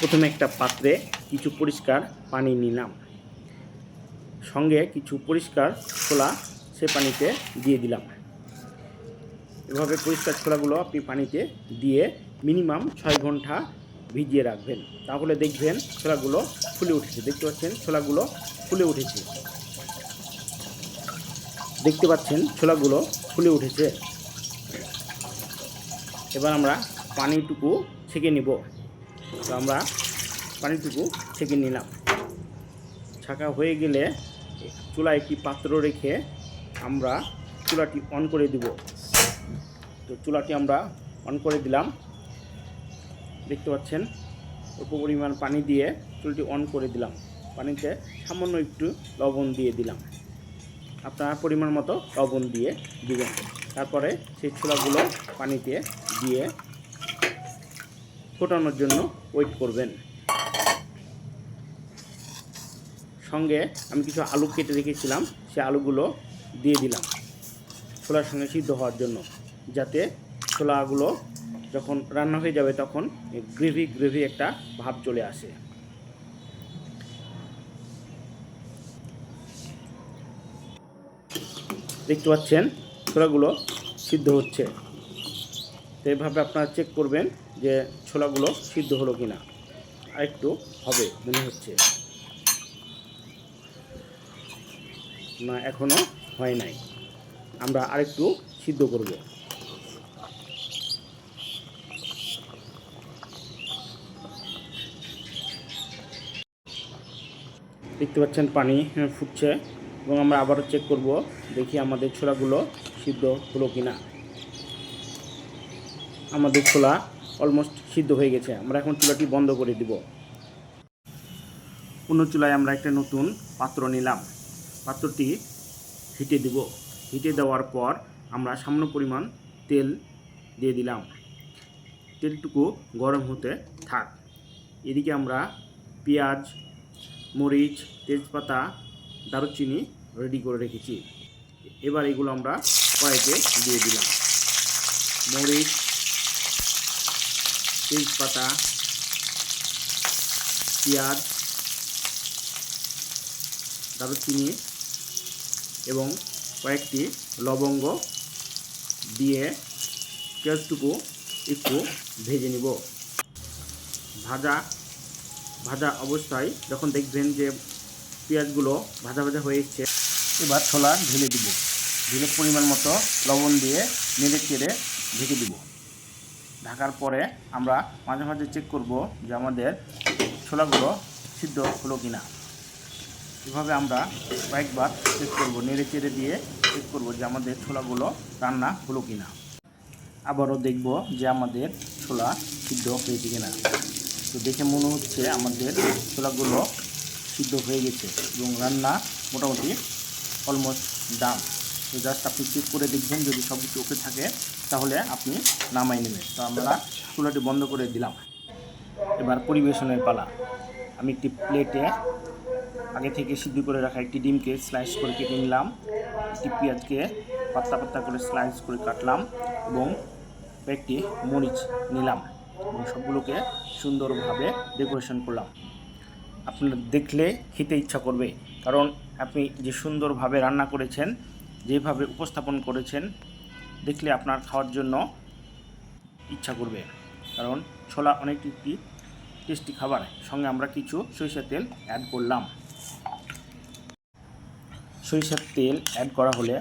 প্রথমে একটা পাত্রে কিছু পরিষ্কার পানি নিলাম। সঙ্গে কিছু পরিষ্কার ছোলা সে পানিতে দিয়ে দিলাম। এভাবে পরিষ্কার ছোলাগুলো আপনি পানিতে দিয়ে মিনিমাম ছয় ঘণ্টা ভিজিয়ে রাখবেন। তাহলে দেখবেন ছোলাগুলো ফুলে উঠেছে। দেখতে পাচ্ছেন? ছোলাগুলো ফুলে উঠেছে। দেখতে পাচ্ছেন? ছোলাগুলো ফুলে উঠেছে। এবার আমরা পানিটুকু ছেঁকে নিব। তো আমরা পানিটুকু ছেঁকে নিলাম। ছাকা হয়ে গেলে চুলায় একটি পাত্র রেখে আমরা চুলাটি অন করে দিব। তো চুলাটি আমরা অন করে দিলাম। দেখতে পাচ্ছেন, অল্প পরিমাণ পানি দিয়ে চুলটি অন করে দিলাম। পানিতে সামান্য একটু লবণ দিয়ে দিলাম। আপনার পরিমাণ মতো লবণ দিয়ে দিবেন। তারপরে সেই ছোলাগুলো পানিতে দিয়ে ফোটানোর জন্য ওয়েট করবেন। সঙ্গে আমি কিছু আলু কেটে রেখেছিলাম, সে আলুগুলো দিয়ে দিলাম। ছোলার সঙ্গে সিদ্ধ হওয়ার জন্য, যাতে ছোলাগুলো যখন রান্না হয়ে যাবে তখন গ্রেভি গ্রেভি একটা ভাব চলে আসে। দেখতে পাচ্ছেন, ছোলাগুলো সিদ্ধ হচ্ছে। তো এভাবে আপনারা চেক করবেন যে ছোলাগুলো সিদ্ধ হলো কি না আর একটু হবে মনে হচ্ছে। না এখনও হয় নাই। আমরা আরেকটু সিদ্ধ করব। দেখতে পাচ্ছেন পানি আহ, ফুটছে এবং আমরা আবারও চেক করব দেখি আমাদের ছোলাগুলো সিদ্ধ হলো কি না আমাদের ছোলা অলমোস্ট সিদ্ধ হয়ে গেছে। আমরা এখন চুলাটি বন্ধ করে দিব। অন্য চুলায় আমরা একটা নতুন পাত্র নিলাম। পাত্রটি হিটে দিব। হিটে দেওয়ার পর আমরা সামান্য পরিমাণ তেল দিয়ে দিলাম। তেলটুকু গরম হতে থাক। এদিকে আমরা পেঁয়াজ, মরিচ, তেজপাতা, দারুচিনি রেডি করে রেখেছি। এবার এগুলো আমরা কড়াইতে দিয়ে দিলাম। মরিচ তেজপাতা, পেঁয়াজ, দারুচিনি এবং কয়েকটি লবঙ্গ দিয়ে পেঁয়াজটুকু একটু ভেজে নিব। ভাজা ভাজা অবস্থায় যখন দেখবেন যে পেঁয়াজগুলো ভাজা ভাজা হয়ে এসছে, এবার ছোলা ঢেলে দিব। ঢেলে পরিমাণ মতো লবণ দিয়ে নেড়ে চেড়ে ঢেকে দিব। ঢাকার পরে আমরা মাঝে মাঝে চেক করব যে আমাদের ছোলাগুলো সিদ্ধ হলো কি না এভাবে আমরা কয়েকবার চেক করব, নেড়ে চেড়ে দিয়ে চেক করব যে আমাদের ছোলাগুলো রান্না হলো কি না আবারও দেখব যে আমাদের ছোলা সিদ্ধ হয়েছে কিনা। তো দেখে মনে হচ্ছে আমাদের ছোলাগুলো সিদ্ধ হয়ে গেছে এবং রান্না মোটামুটি অলমোস্ট ডান তো জাস্ট আপনি চেক করে দেখবেন যদি সব কিছু ওকে থাকে, তাহলে আপনি নামাই নেবেন। তো আমরা চুলাটি বন্ধ করে দিলাম। এবার পরিবেশনের পালা। আমি একটি প্লেটে আগে থেকে সিদ্ধ করে রাখা একটি ডিমকে স্লাইস করে কেটে নিলাম। একটি পেঁয়াজকে পাতলা পাতলা করে স্লাইস করে কাটলাম এবং একটি মরিচ নিলাম এবং সবগুলোকে সুন্দরভাবে ডেকোরেশন করলাম। আপনারা দেখলে খেতে ইচ্ছা করবে, কারণ আপনি যে সুন্দরভাবে রান্না করেছেন যেভাবে উপস্থাপন করেছেন, দেখলে আপনার খাওয়ার জন্য ইচ্ছা করবে। কারণ ছোলা অনেক একটি টেস্টি খাবার। সঙ্গে আমরা কিছু সরিষার তেল অ্যাড করলাম। সরিষার তেল অ্যাড করা হলে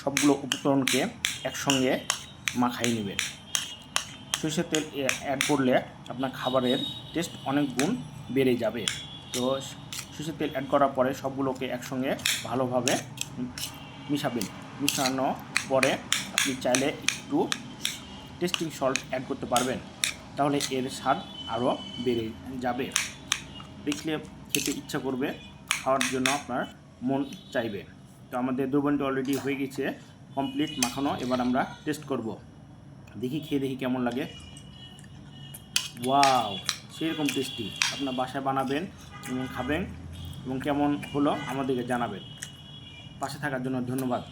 সবগুলো উপকরণকে একসঙ্গে মাখাই নেবেন। সরিষার তেল অ্যাড করলে আপনার খাবারের টেস্ট অনেক গুণ বেড়ে যাবে। তো সরিষার তেল অ্যাড করার পরে সবগুলোকে একসঙ্গে ভালোভাবে মিশাবেন। মিশানো পরে আপনি চাইলে একটু টেস্টিং সল্ট অ্যাড করতে পারবেন। তাহলে এর স্বাদ আরও বেড়ে যাবে। দেখলে খেতে ইচ্ছা করবে, খাওয়ার জন্য আপনার মন চাইবে। তো আমাদের দুর্বনটি অলরেডি হয়ে গেছে কমপ্লিট মাখানো, এবার আমরা টেস্ট করব। দেখি, খেয়ে দেখি কেমন লাগে। ওয়াও, সেরকম টেস্টি আপনার বাসায় বানাবেন এবং খাবেন, এবং কেমন হলো আমাদেরকে জানাবেন। পাশে থাকার জন্য ধন্যবাদ।